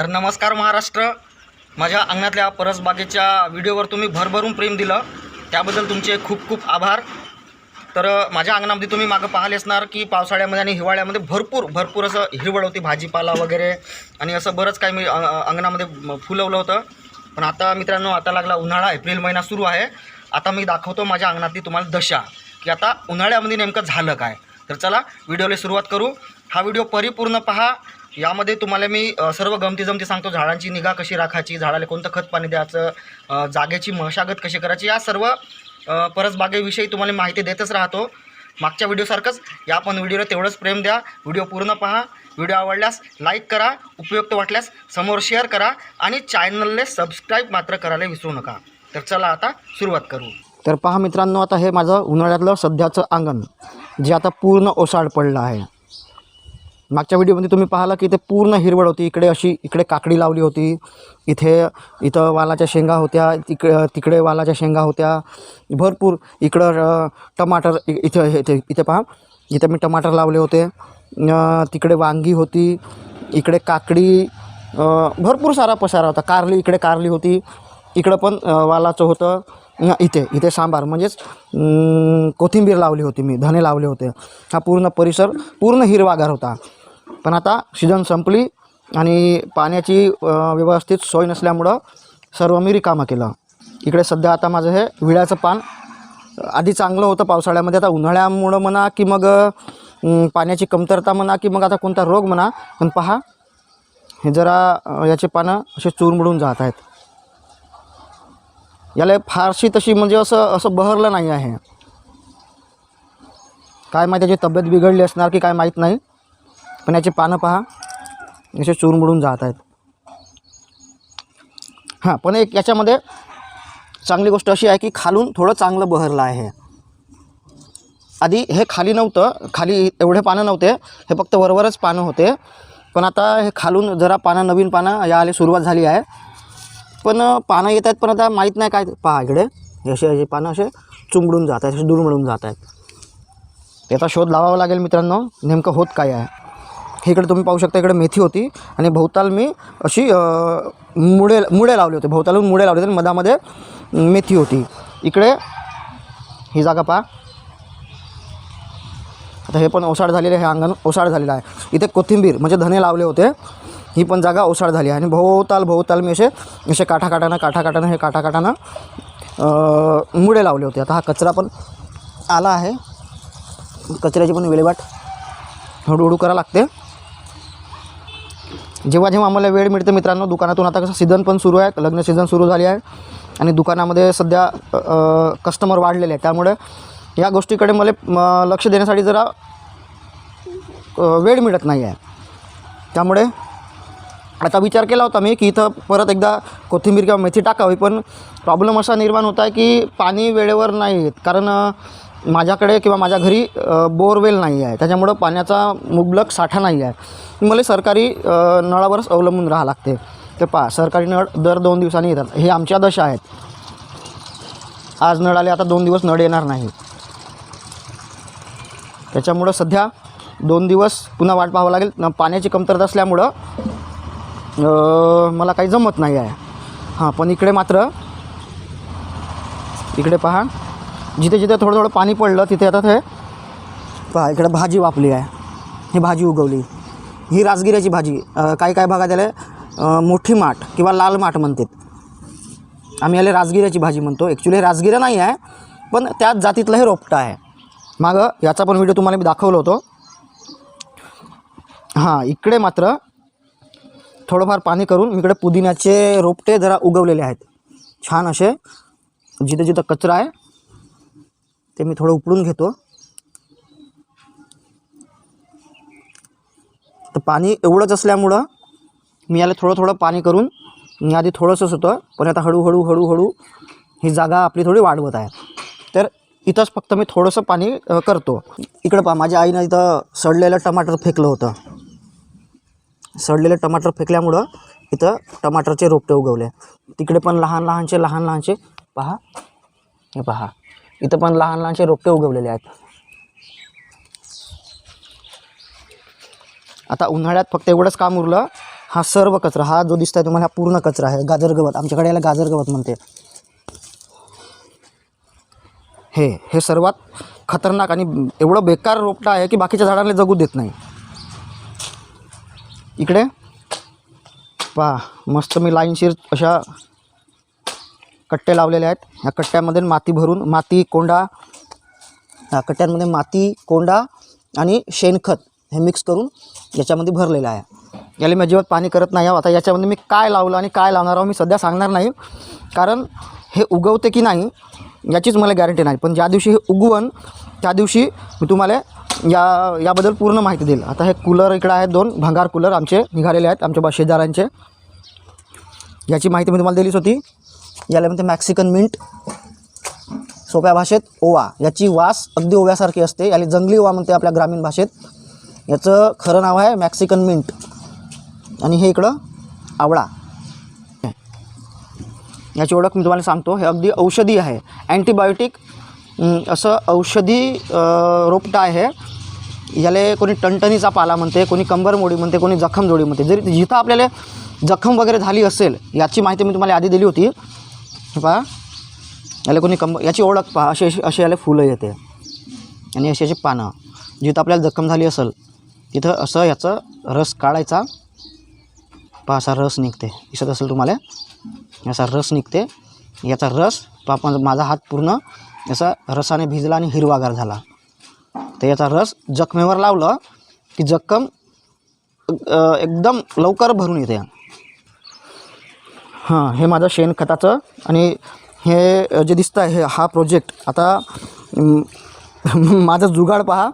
तर नमस्कार महाराष्ट्र. माझ्या अंगणातल्या परसबागेच्या व्हिडिओवर तुम्ही भरभरून प्रेम दिलं. त्याबद्दल तुमचे खूप खूप आभार. तर माझ्या अंगणामध्ये तुम्ही मागं पाहिले असणार की पावसाळ्यामध्ये आणि हिवाळ्यामध्ये भरपूर भरपूर असं हिरवळ होती भाजीपाला वगैरे आणि असं बरंच काही मी अंगणामध्ये फुलवलं होतं. पण आता मित्रांनो आता लागला उन्हाळा एप्रिल महिना सुरू आहे. आता मी दाखवतो माझ्या अंगणातली तुम्हाला दशा. की आता उन्हाळ्यामध्ये नेमकं झालं काय? तर चला व्हिडिओला सुरुवात करू. हा व्हिडिओ परिपूर्ण पहा. यामध्ये तुम्हाला मी सर्व गमती जमती सांगतो. झाडांची निगा कशी राखायची झाडाला कोणतं खत पाणी द्यायचं जागेची मशागत कशी करायची या सर्व परसबागेविषयी तुम्हाला माहिती देतच राहतो. मागच्या व्हिडिओसारखंच या पण व्हिडिओला तेवढंच प्रेम द्या. व्हिडिओ पूर्ण पहा. व्हिडिओ आवडल्यास लाईक करा उपयुक्त वाटल्यास समोर शेअर करा आणि चॅनलने सबस्क्राईब मात्र करायला विसरू नका. तर चला आता सुरुवात करू. तर पहा मित्रांनो आता हे माझं उन्हाळ्यातलं सध्याचं अंगण जे आता पूर्ण ओसाड पडलं आहे. मागच्या व्हिडिओमध्ये तुम्ही पाहिलं की इथे पूर्ण हिरवळ होती. इकडे अशी इकडे काकडी लावली होती. इथे इथं वालाच्या शेंगा होत्या तिकडे तिकडे वालाच्या शेंगा होत्या. भरपूर इकडं टमाटर इ- इथं हे इथे इथे पहा. इथे मी टमाटर लावले होते. तिकडे वांगी होती. इकडे काकडी भरपूर सारा पसारा होता. कारली इकडे कारली होती. इकडं पण वालाचं होतं. इथे इथे सांबार म्हणजेच कोथिंबीर लावली होती मी धने लावले होते. हा पूर्ण परिसर पूर्ण हिरवागार होता. पण आता सीझन संपली आणि पाण्याची व्यवस्थित सोय नसल्यामुळं सर्व मी रिकामं केलं. इकडे सध्या आता माझं हे विड्याचं पान आधी चांगलं होतं पावसाळ्यामध्ये आता उन्हाळ्यामुळं म्हणा की मग पाण्याची कमतरता म्हणा की मग आता कोणता रोग म्हणा पण पहा हे जरा याचे पानं असे चुरमुडून जात आहेत. याला फारशी तशी म्हणजे असं असं बहरलं नाही आहे. काय माहिती त्याची तब्येत बिघडली असणार की काय माहीत नाही. पण याचे पानं पहा. असे चुरमुडून जात आहेत. हां पण एक याच्यामध्ये चांगली गोष्ट अशी आहे की खालून थोडं चांगलं बहरलं आहे. आधी हे खाली नव्हतं खाली एवढे पानं नव्हते हे फक्त वरवरच पानं होते. पण आता हे खालून जरा पानं नवीन पानं या आले सुरुवात झाली आहे. पण पानं येत आहेत पण आता माहीत नाही काय पहा इकडे. असे असे पानं असे चुंबडून जात आहेत असे दुरमडून जात आहेत. त्याचा शोध लावावा लागेल मित्रांनो नेमकं होत काय आहे? हे इकडे तुम्ही पाहू शकता इकडे मेथी होती आणि भोवताल मी अशी मुळे मुळे लावले होते. भोवतालून मुळे लावले होते आणि मधामध्ये मेथी होती. इकडे ही जागा पहा. आता हे पण ओसाड झालेलं आहे हे अंगण ओसाड झालेलं आहे. इथे कोथिंबीर म्हणजे धने लावले होते. ही पण जागा ओसाड झाली आहे. आणि भोवताल भोवताल मी असे असे काठाकाठानं काठाकाठानं हे काठाकाठानं मुळे लावले होते. आता हा कचरा पण आला आहे. कचऱ्याची पण विल्हेवाट हळूहळू करावं लागते. जेव्हा जेव्हा आम्हाला वेळ मिळते मित्रांनो दुकानातून आता कसं सीझन पण सुरू आहे लग्न सीझन सुरू झाली आहे आणि दुकानामध्ये सध्या कस्टमर वाढलेले आहे त्यामुळे या गोष्टीकडे मला म, लक्ष देण्यासाठी जरा वेळ मिळत नाही आहे. त्यामुळे आता विचार केला होता मी की इथं परत एकदा कोथिंबीर किंवा मेथी टाकावी पण प्रॉब्लेम असा निर्माण होता आहे की पाणी वेळेवर नाही येत. कारण माझ्याकडे किंवा माझ्या घरी बोरवेल नाही आहे. त्याच्यामुळं पाण्याचा मुबलक साठा नाही आहे. मला सरकारी नळावरच अवलंबून राहावं लागते. ते पहा सरकारी नळ दर दोन दिवसांनी येतात. हे आमच्या दशा आहेत. आज नळ आले आता दोन दिवस नळ येणार नाही. त्याच्यामुळं सध्या दोन दिवस पुन्हा वाट पाहावं लागेल. पाण्याची कमतरता असल्यामुळं मला काही जमत नाही आहे. हां पण इकडे मात्र इकडे पहा. जिथे जिथे थोडं थोडं पाणी पडलं तिथे आता ते पहा इकडे भाजी वापली आहे. ही भाजी उगवली. ही राजगिऱ्याची भाजी. काही काही भागात याला मोठी माठ किंवा लाल माठ म्हणतात. आम्ही याला राजगिऱ्याची भाजी म्हणतो. ॲक्च्युली हे नाही आहे पण त्याच जातीतलं हे रोपटं आहे. मागं याचा पण व्हिडिओ तुम्हाला मी दाखवलं होतो. हां इकडे मात्र थोडंफार पाणी करून इकडे पुदिन्याचे रोपटे जरा उगवलेले आहेत. छान असे जिथं जिथं कचरा आहे ते मी थोडं उपडून घेतो. तर पाणी एवढंच असल्यामुळं मी याला थोडं थोडं पाणी करून मी आधी थोडंसंच होतं पण आता हळूहळू हळूहळू ही जागा आपली थोडी वाढवत आहे. तर इथंच फक्त मी थोडंसं पाणी करतो. इकडं पहा माझ्या आईनं इथं सडलेलं टमाटर फेकलं होतं. सडलेलं टमाटर फेकल्यामुळं इथं टमाटरचे रोपटे उगवले. तिकडे पण लहान लहानचे लहान लहानचे पहा हे पहा. इथं पण लहान लहानसे रोपटे उगवलेले आहेत. आता उन्हाळ्यात फक्त एवढंच काम उरलं हा सर्व कचरा हा जो दिसतोय तुम्हाला हा पूर्ण कचरा आहे. गाजर गवत आमच्याकडे याला गाजर गवत म्हणते. हे हे सर्वात खतरनाक आणि एवढं बेकार रोपटा आहे की बाकीच्या झाडांना जगू देत नाही. इकडे? पहा मस्त मी लाईनशीर अशा कट्टे लावलेले आहेत. ह्या कट्ट्यामध्ये माती भरून माती कोंडा ह्या कट्ट्यांमध्ये माती कोंडा आणि शेणखत हे मिक्स करून याच्यामध्ये भरलेलं आहे. याला मी अजिबात पाणी करत नाही आहे. आता याच्यामध्ये मी काय लावलं आणि काय लावणार आहो मी सध्या सांगणार नाही. कारण हे उगवते की नाही याचीच मला गॅरंटी नाही. पण ज्या दिवशी हे उगवण त्या दिवशी मी तुम्हाला या याबद्दल पूर्ण माहिती देईल. आता हे कूलर इकडं आहेत दोन भंगार कूलर आमचे निघालेले आहेत आमच्या बा शेजाऱ्यांचे. याची माहिती मी तुम्हाला दिलीच होती. याला म्हणते मॅक्सिकन मिंट सोप्या भाषेत ओवा. याची वास अगदी ओव्यासारखी असते. याला जंगली ओवा म्हणते आपल्या ग्रामीण भाषेत. याचं खरं नाव आहे मॅक्सिकन मिंट आणि हे इकडं आवळा. याची ओळख मी तुम्हाला सांगतो. हे अगदी औषधी आहे. अँटीबायोटिक असं औषधी रोपटा रोपटं आहे. याला कोणी टणटणीचा पाला म्हणते कोणी कंबरमोडी म्हणते कोणी जखमजोडी म्हणते. जरी जिथं आपल्याला जखम वगैरे झाली असेल याची माहिती मी तुम्हाला आधी दिली होती. पहा. याला कोणी कंब याची ओळख पहा. अशी अशी अशी याला फुलं येते. आणि अशी अशी पानं. जिथं आपल्याला जखम झाली असेल तिथं असं याचं रस काढायचा. पहा असा रस निघते. दिसत असेल तुम्हाला? याचा रस निघते. याचा रस तो माझा हात पूर्ण याचा रसाने भिजला आणि हिरवागार झाला. तर याचा रस जखमेवर लावलं की जखम एकदम लवकर भरून येते. हां हे माझं शेणखताचं आणि हे जे दिसतं आहे हे हा प्रोजेक्ट आता माझं जुगाड पहा.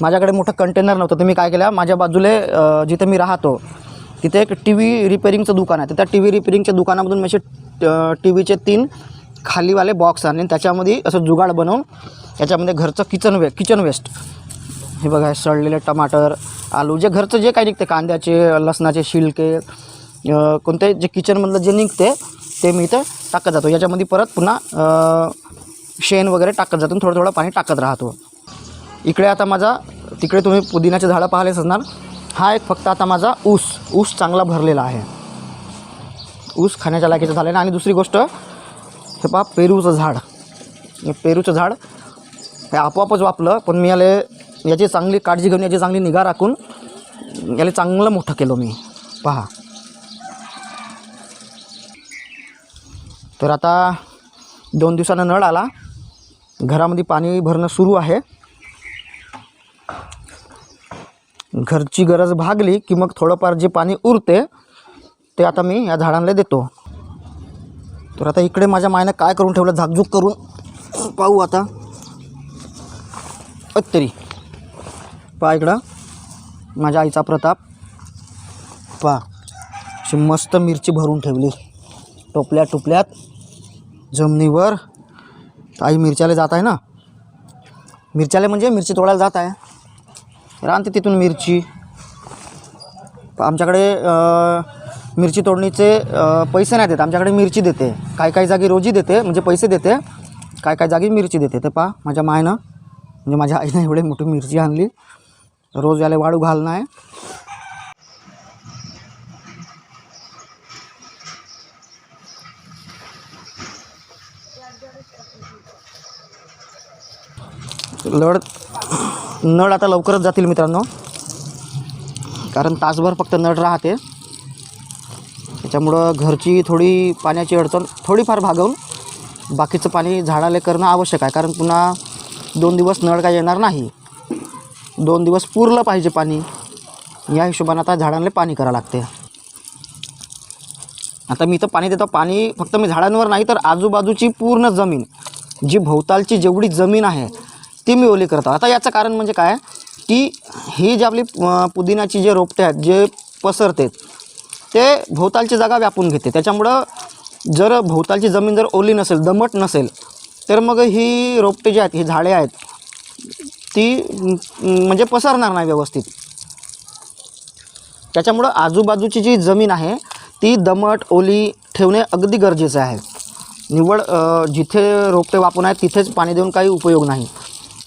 माझ्याकडे मोठं कंटेनर नव्हतं. तर मी काय केलं? माझ्या बाजूले जिथे मी राहतो तिथे एक टी व्ही रिपेरिंगचं दुकान आहे. तर त्या टी व्ही रिपेरिंगच्या दुकानामधून मी असे टी व्हीचे तीन खालीवाले बॉक्स आणले आणि त्याच्यामध्ये असं जुगाड बनवून याच्यामध्ये घरचं किचन वे किचन वेस्ट हे बघा सडलेले टमाटर आलू जे घरचं जे काही निघते कांद्याचे लसणाचे शिलके कोणते जे किचनमधलं जे निघते ते मी इथं टाकत जातो. याच्यामध्ये परत पुन्हा शेण वगैरे टाकत जातो आणि थोडं थोडं पाणी टाकत राहतो. इकडे आता माझा तिकडे तुम्ही पुदिन्याचे झाडं पाहिलेच असणार हा एक फक्त आता माझा ऊस ऊस चांगला भरलेला आहे. ऊस खाण्याच्या लायकीचं झालं आहे आणि दुसरी गोष्ट हे पहा पेरूचं झाड. हे पेरूचं झाड हे आपोआपच वापलं पण मी याला याची चांगली काळजी घेऊन याची चांगली निगा राखून याला चांगलं मोठं केलं मी. पहा. तर आता दोन दिवसानं नळ आला. घरामध्ये पाणी भरणं सुरू आहे. घरची गरज भागली की मग थोडंफार जे पाणी उरते ते आता मी या झाडांना देतो. तर आता इकडे माझ्या मायनं काय करून ठेवलं झाकझूक करून पाहू आता. अत्तरी पहा इकडं. माझ्या आईचा प्रताप. पहा. अशी मस्त मिरची भरून ठेवली. टोपल्या टोपल्यात. जमिनीवर. आई मिरच्याला जात आहे ना? मिरच्याला म्हणजे मिरची तोडायला जात आहे. रानते तिथून मिरची. आमच्याकडे मिरची तोडणीचे पैसे नाही देत. आमच्याकडे मिरची देते. काही काही जागी रोजी देते म्हणजे पैसे देते. काय काय जागी मिरची देते. ते पहा माझ्या मायनं म्हणजे माझ्या आईनं एवढे मोठी मिरची आणली. रोज याला वाळू घालणं आहे. लढ नळ आता लवकरच जातील मित्रांनो. कारण तासभर फक्त नळ राहते. त्याच्यामुळं घरची थोडी पाण्याची अडचण थोडीफार भागवून बाकीचं पाणी झाडाला करणं आवश्यक आहे. कारण पुन्हा दोन दिवस नळ काय येणार नाही. दोन दिवस पुरलं पाहिजे पाणी. या हिशोबाने आता झाडांना पाणी करावं लागते. आता मी इथं पाणी देतो. पाणी फक्त मी झाडांवर नाही तर आजूबाजूची पूर्ण जमीन जी भोवतालची जेवढी जमीन आहे ती मी ओली करतो. आता याचं कारण म्हणजे काय? की ही जी आपली पुदिनाची पुदिन्याची जे रोपटे आहेत जे पसरते ते भोवतालची जागा व्यापून घेते. त्याच्यामुळं जर भोवतालची जमीन जर ओली नसेल दमट नसेल तर मग ही रोपटे जी आहेत ही झाडे आहेत ती म्हणजे पसरणार नाही व्यवस्थित. त्याच्यामुळं आजूबाजूची जी जमीन आहे ती दमट ओली ठेवणे अगदी गरजेचं आहे. निवड जिथे रोपटे वापरून आहेत तिथेच पाणी देऊन काही उपयोग नाही.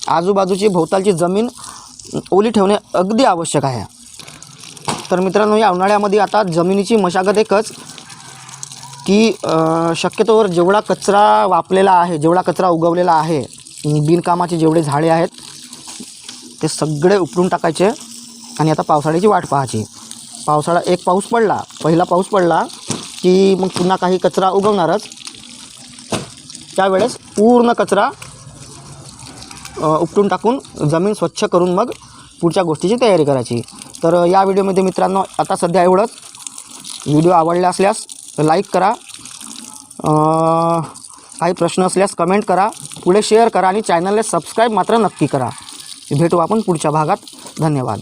आजूबाजूची भोवतालची जमीन ओली ठेवणे अगदी आवश्यक आहे. तर मित्रांनो या उन्हाळ्यामध्ये आता जमिनीची मशागत एकच की शक्यतोवर जेवढा कचरा वापलेला आहे जेवढा कचरा उगवलेला आहे बिनकामाचे जेवढे झाडे आहेत ते सगळे उपरून टाकायचे आणि आता पावसाळ्याची वाट पाहायची. पावसाळा एक पाऊस पडला पहिला पाऊस पडला की मग पुन्हा काही कचरा उगवणारच. त्यावेळेस पूर्ण कचरा उपटून टाकून जमीन स्वच्छ करून मग पुढच्या गोष्टीची तयारी करायची. तर या व्हिडिओमध्ये मित्रांनो आता सध्या एवढंच. व्हिडिओ आवडला असल्यास लाईक करा. काही प्रश्न असल्यास कमेंट करा. पुढे शेअर करा आणि चॅनलला सबस्क्राईब मात्र नक्की करा. भेटू आपण पुढच्या भागात. धन्यवाद.